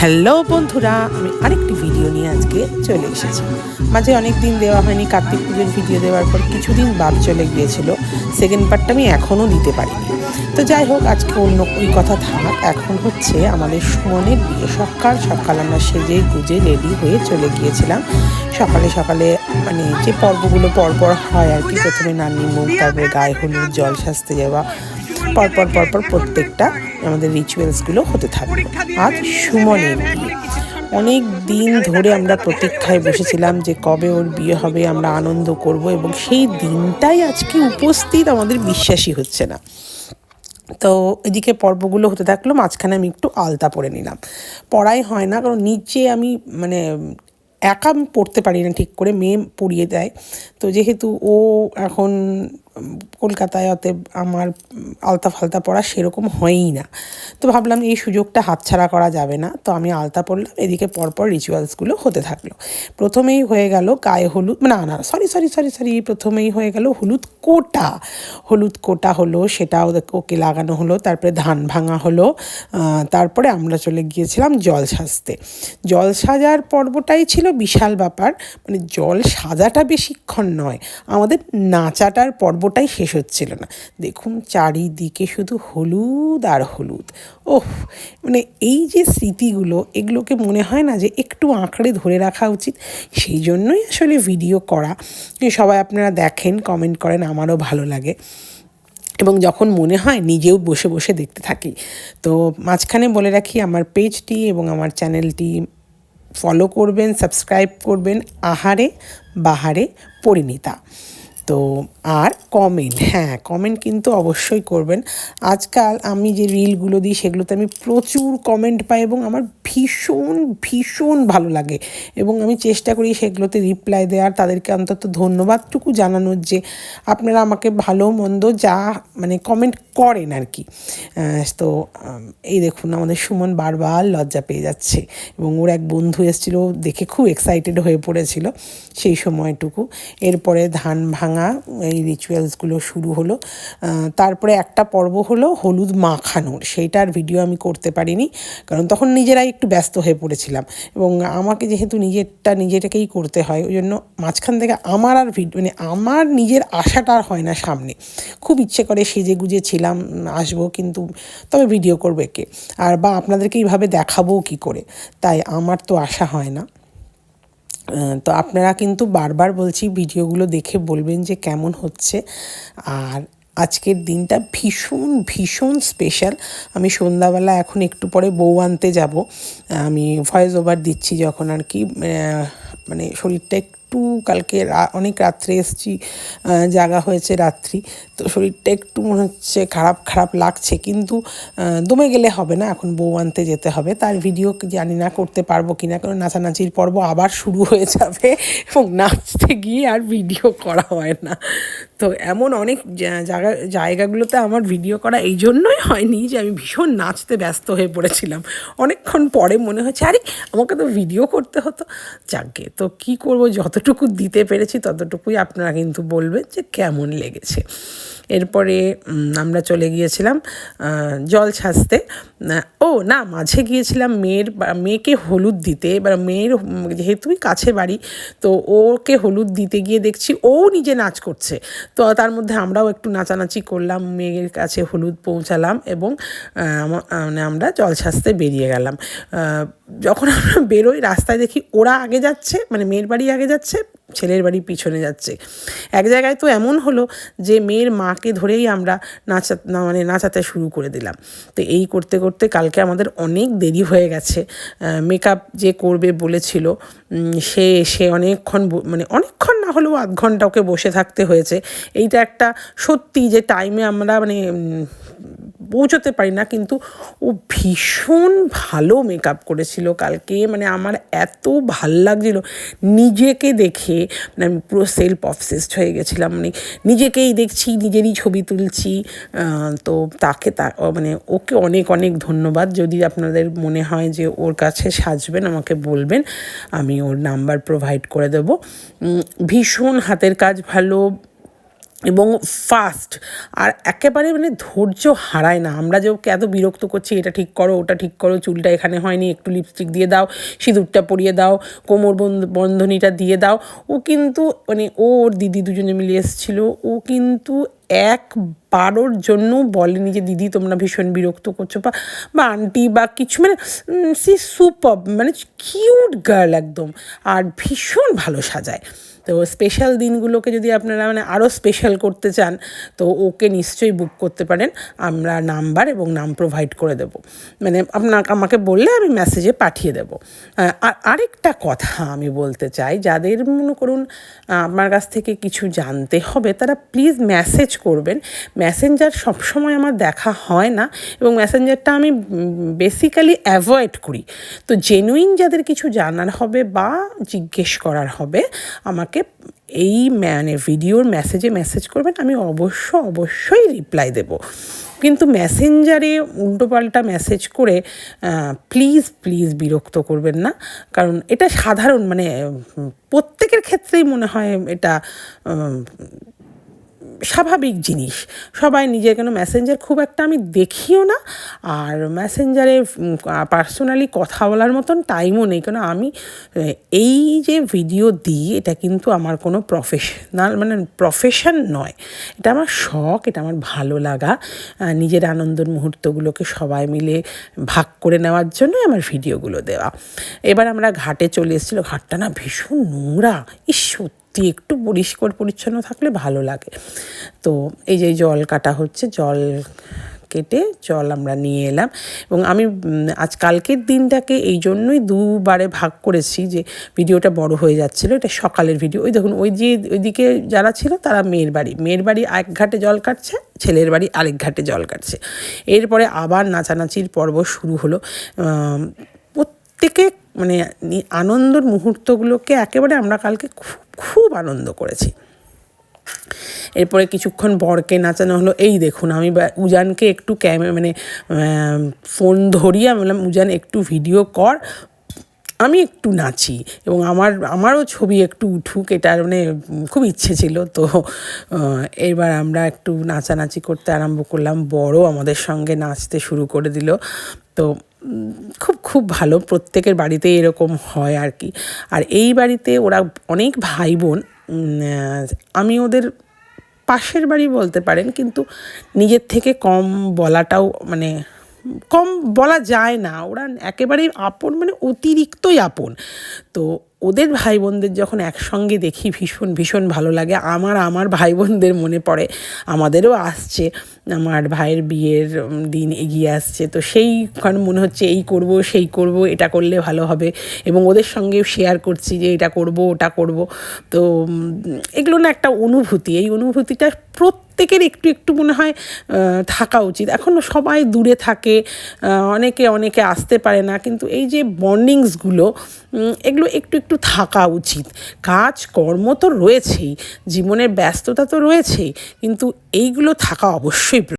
Hello বন্ধুরা, আমি আরেকটি ভিডিও নিয়ে আজকে চলে এসেছি। মাঝে অনেক দিন দেওয়া হয়নি, কার্তিক পুজোর ভিডিও দেওয়ার পর কিছুদিন বাদ চলে গিয়েছিল। সেকেন্ড পার্টটা আমি এখনও দিতে পারিনি। তো যাই হোক, আজকে অন্য ওই কথা থাক, এখন হচ্ছে আমাদের সুমনের বিয়ে। সকাল সকাল আমরা সেজে গুজে রেডি হয়ে চলে গিয়েছিলাম। সকালে সকালে মানে যে পর্বগুলো পরপর হয় আর কি, প্রথমে নানি মুখ, তারপরে গায়ে হলুদ, জল সাজতে যাওয়া, পরপর পরপর প্রত্যেকটা আমাদের রিচুয়ালসগুলো হতে থাকবে। আজ সুমনের বিয়ে অনেক দিন ধরে আমরা প্রতীক্ষায় বসেছিলাম যে কবে ওর বিয়ে হবে আমরা আনন্দ করব এবং সেই দিনটাই আজকে উপস্থিত আমাদের বিশ্বাসই হচ্ছে না। তো এদিকে পর্বগুলো হতে থাকল মাঝখানে আমি একটু আলতা পরে নিলাম। পড়াই হয় না কারণ নিচে আমি মানে একা পড়তে পারি না ঠিক করে মেয়ে পড়িয়ে দেয়। তো যেহেতু ও এখন কলকাতায় অতএব আমার আলতা ফালতা পড়া সেরকম হয়ই না। তো ভাবলাম এই সুযোগটা হাতছাড়া করা যাবে না। তো আমি আলতা পড়লাম, এদিকে পরপর রিচুয়ালসগুলো হতে থাকল। প্রথমেই হয়ে গেল গায়ে হলুদ, না না সরি সরি সরি সরি প্রথমেই হয়ে গেল হলুদ কোটা। হলুদ কোটা হলো সেটাও ওকে লাগানো হলো, তারপরে ধান ভাঙা হলো তারপরে আমরা চলে গিয়েছিলাম জল সাজতে। জল সাজার পর্বটাই ছিল বিশাল ব্যাপার মানে জল সাজাটা বেশিক্ষণ নয়, আমাদের নাচাটার পর্বটাই শেষ হচ্ছিল না। দেখুন চারিদিকে শুধু হলুদ আর হলুদ। ওহ মানে এই যে স্মৃতিগুলো, এগুলোকে মনে হয় না যে একটু আঁকড়ে ধরে রাখা উচিত? সেই জন্যই আসলে ভিডিও করা। সবাই আপনারা দেখেন, কমেন্ট করেন, আমারও ভালো লাগে। এবং যখন মনে হয়, নিজেও বসে বসে দেখতে থাকি। তো মাঝখানে বলে রাখি, আমার পেজটি এবং আমার চ্যানেলটি ফলো করবেন, সাবস্ক্রাইব করবেন, আহারে বাহারে পরিণীতা। তো আর কমেন্ট হ্যাঁ কমেন্ট কিন্তু অবশ্যই করবেন। আজকাল আমি যে রিলগুলো দিই, সেগুলোতে আমি প্রচুর কমেন্ট পাই এবং আমার ভীষণ ভীষণ ভালো লাগে। এবং আমি চেষ্টা করি সেগুলোতে রিপ্লাই দেওয়ার। তাদেরকে অন্তত ধন্যবাদটুকু জানানোর যে আপনারা আমাকে ভালো, মন্দ যা মানে কমেন্ট করেন আর কি তো এই দেখুন আমাদের সুমন বারবার লজ্জা পেয়ে যাচ্ছে। এবং ওর এক বন্ধু এসেছিল, দেখে খুব এক্সাইটেড হয়ে পড়েছিল সেই সময়টুকু। এরপরে ধান ভাঙা এই রিচুয়ালসগুলো শুরু হলো। তারপরে একটা পর্ব হলো হলুদ মাখানোর। সেইটার ভিডিও আমি করতে পারিনি, কারণ তখন নিজেরাই একটু ব্যস্ত হয়ে পড়েছিলাম। এবং আমাকে যেহেতু নিজেরটা নিজেটাকেই করতে হয়, ওই জন্য মাঝখান থেকে আমার আর ভিডিও মানে আমার নিজের আশাটা আর হয় না সামনে। খুব ইচ্ছে করে সেজে গুজে ছিলাম, আসব কিন্তু তবে ভিডিও করবে কে আর বা আপনাদেরকে এইভাবে দেখাবো কি করে? তাই আমার তো আশা হয় না। তো আপনারা কিন্তু বারবার বলছি ভিডিওগুলো দেখে বলবেন যে কেমন হচ্ছে। আর আজকের দিনটা ভীষণ ভীষণ স্পেশাল আমি সন্ধ্যাবেলা এখন একটু পরে বউ আনতে যাব। আমি ভয়েস ওভার দিচ্ছি যখন আর কি মানে শরীরটা একটু কালকে অনেক রাত্রে এসেছি জাগা হয়েছে রাত্রি। তো শরীরটা একটু মনে হচ্ছে খারাপ খারাপ লাগছে, কিন্তু দমে গেলে হবে না। এখন বউ আনতে যেতে হবে। তার ভিডিও জানি না করতে পারব কি না কারণ নাচানাচির পর্ব আবার শুরু হয়ে যাবে এবং নাচতে গিয়ে আর ভিডিও করা হয় না। তো এমন অনেক জায়গা জায়গাগুলোতে আমার ভিডিও করা এই জন্যই হয়নি যে আমি ভীষণ নাচতে ব্যস্ত হয়ে পড়েছিলাম। অনেকক্ষণ পরে মনে হচ্ছে, আরে, আমাকে তো ভিডিও করতে হতো। যাকে, তো কি করব? যতটুকু দিতে পেরেছি ততটুকুই আপনারা কিন্তু বলবেন যে কেমন লেগেছে। এরপরে আমরা চলে গিয়েছিলাম জল ছাঁচতে। ও, না, মাঝে গিয়েছিলাম মেয়ের মেয়েকে হলুদ দিতে। এবার মেয়ের যেহেতুই কাছে বাড়ি, তো ওকে হলুদ দিতে গিয়ে দেখছি ও নিজে নাচ করছে। তো তার মধ্যে আমরাও একটু নাচানাচি করলাম, মেয়ের কাছে হলুদ পৌঁছালাম এবং মানে আমরা জল ছাঁচতে বেরিয়ে গেলাম। যখন আমরা বেরোই, রাস্তায় দেখি ওরা আগে যাচ্ছে মানে মেয়ের বাড়ি আগে যাচ্ছে ছেলের বাড়ি পিছনে যাচ্ছে। এক জায়গায় তো এমন হলো যে মেয়ের মাকে ধরেই আমরা নাচা মানে নাচাতে শুরু করে দিলাম। তো এই করতে করতে কালকে আমাদের অনেক দেরি হয়ে গেছে। মেকআপ যে করবে বলেছিল সে সে অনেকক্ষণ মানে অনেকক্ষণ না হলেও আধ ঘণ্টা ওকে বসে থাকতে হয়েছে। এইটা একটা সত্যি যে টাইমে আমরা মানে পৌঁছতে পারি না, কিন্তু ও ভীষণ ভালো মেকআপ করেছিল কালকে। মানে আমার এত ভালো লাগছিল। নিজেকে দেখে মানে আমি পুরো সেলফ অবসেসড হয়ে গেছিলাম। মানে নিজেকেই দেখছি, নিজেরই ছবি তুলছি। তো তাকে তা মানে ওকে অনেক অনেক ধন্যবাদ। যদি আপনাদের মনে হয় যে ওর কাছে সাজবেন, আমাকে বলবেন, আমি ওর নাম্বার প্রোভাইড করে দেবো। ভীষণ হাতের কাজ ভালো। এবং ফাস্ট আর একেবারে মানে ধৈর্য হারায় না। আমরা যে ওকে এত বিরক্ত করছি, এটা ঠিক করো, ওটা ঠিক করো, চুলটা এখানে হয়নি, একটু লিপস্টিক দিয়ে দাও, সিঁদুরটা পরিয়ে দাও, কোমর বন্ধ- বন্ধনীটা দিয়ে দাও। ও কিন্তু মানে ও, ওর দিদি দুজনে মিলে এসেছিল, ও কিন্তু একবারোর জন্য বলেনি যে, দিদি, তোমরা ভীষণ বিরক্ত করছ বা বা আন্টি বা কিছু মানে সি সুপার মানে কিউট গার্ল একদম, আর ভীষণ ভালো সাজায়। তো স্পেশাল দিনগুলোকে যদি আপনারা মানে আরও স্পেশাল করতে চান, তো ওকে নিশ্চয়ই বুক করতে পারেন। আমরা নাম্বার এবং নাম প্রোভাইড করে দেব। মানে আপনাকে, আমাকে বললে আমি মেসেজে পাঠিয়ে দেবো। আর আরেকটা কথা আমি বলতে চাই, যাদের, মনে করুন আমার কাছ থেকে কিছু জানতে হবে, তারা প্লিজ মেসেজ করবেন মেসেঞ্জার সবসময় আমার দেখা হয় না এবং মেসেঞ্জারটা আমি বেসিক্যালি অ্যাভয়েড করি। তো জেনুইন যাদের কিছু জানার হবে বা জিজ্ঞেস করার হবে, আমাকে এই মানে ভিডিওর মেসেজে মেসেজ করবেন, আমি অবশ্য অবশ্যই রিপ্লাই দেব। কিন্তু মেসেঞ্জারে উল্টোপাল্টা মেসেজ করে প্লিজ প্লিজ বিরক্ত করবেন না। কারণ এটা সাধারণ মানে প্রত্যেকের ক্ষেত্রেই মনে হয় এটা স্বাভাবিক জিনিস। সবাই নিজের কেন মেসেঞ্জার খুব একটা আমি দেখিও না। আর মেসেঞ্জারে পার্সোনালি কথা বলার মতন টাইমও নেই। কেন আমি এই যে ভিডিও দিই, এটা কিন্তু আমার কোনো প্রফেশনাল মানে প্রফেশন নয়। এটা আমার শখ, এটা আমার ভালো লাগা। নিজের আনন্দের মুহূর্তগুলোকে সবাই মিলে ভাগ করে নেওয়ার জন্য আমার ভিডিওগুলো দেওয়া। এবার আমরা ঘাটে চলে এসেছিল। ঘাটটা না ভীষণ নোংরা। ইস সত্যি একটু পরিষ্কার পরিচ্ছন্ন থাকলে ভালো লাগে। তো এই যে জল কাটা হচ্ছে, জল কেটে জল আমরা নিয়ে এলাম। এবং আমি আজ কালকের দিনটাকে এই জন্যই দুবারে ভাগ করেছি যে ভিডিওটা বড় হয়ে যাচ্ছিল, এটা সকালের ভিডিও। ওই দেখুন, ওই যে ওইদিকে যারা ছিল তারা মেয়ের বাড়ি। মেয়ের বাড়ি এক ঘাটে জল কাটছে, ছেলের বাড়ি আরেক ঘাটে জল কাটছে। এরপরে আবার নাচানাচির পর্ব শুরু হলো। প্রত্যেকে মানে আনন্দর মুহূর্তগুলোকে একেবারে আমরা কালকে খুব খুব আনন্দ করেছি। এরপরে কিছুক্ষণ বরকে নাচানো হলো। এই দেখুন, আমি উজানকে একটু ক্যামে মানে ফোন ধরিয়ে আমি বললাম, উজান, একটু ভিডিও কর, আমি একটু নাচি। এবং আমার, আমারও ছবি একটু উঠুক এটার মানে খুব ইচ্ছে ছিল। তো এবার আমরা একটু নাচানাচি করতে আরম্ভ করলাম। বড় আমাদের সঙ্গে নাচতে শুরু করে দিল। তো খুব খুব ভালো। প্রত্যেকের বাড়িতেই এরকম হয় আর কি। আর এই বাড়িতে ওরা অনেক ভাই বোন আমি ওদের পাশের বাড়ি বলতে পারেন, কিন্তু নিজের থেকে কম বলাটাও মানে কম বলা যায় না। ওরা একেবারেই আপন মানে অতিরিক্তই আপন। তো ওদের ভাই বোনদের যখন একসঙ্গে দেখি ভীষণ ভীষণ ভালো লাগে। আমার আমার ভাই বোনদের মনে পড়ে। আমাদেরও আসছে। আমার ভাইয়ের বিয়ের দিন এগিয়ে আসছে। তো সেই কারণ মনে হচ্ছে এই করব, সেই করব, এটা করলে ভালো হবে। এবং ওদের সঙ্গেও শেয়ার করছি যে এটা করব, ওটা করব। তো এগুলো না একটা অনুভূতি। এই অনুভূতিটা প্রত্যেকের একটু একটু মনে হয় থাকা উচিত এখন সবাই দূরে থাকে অনেকে অনেকে আসতে পারে না, কিন্তু এই যে বন্ডিংসগুলো এগুলো একটু একটু থাকা উচিত কাজ, কর্ম তো রয়েছেই, জীবনের ব্যস্ততা তো রয়েছেই, কিন্তু এইগুলো থাকা অবশ্যই।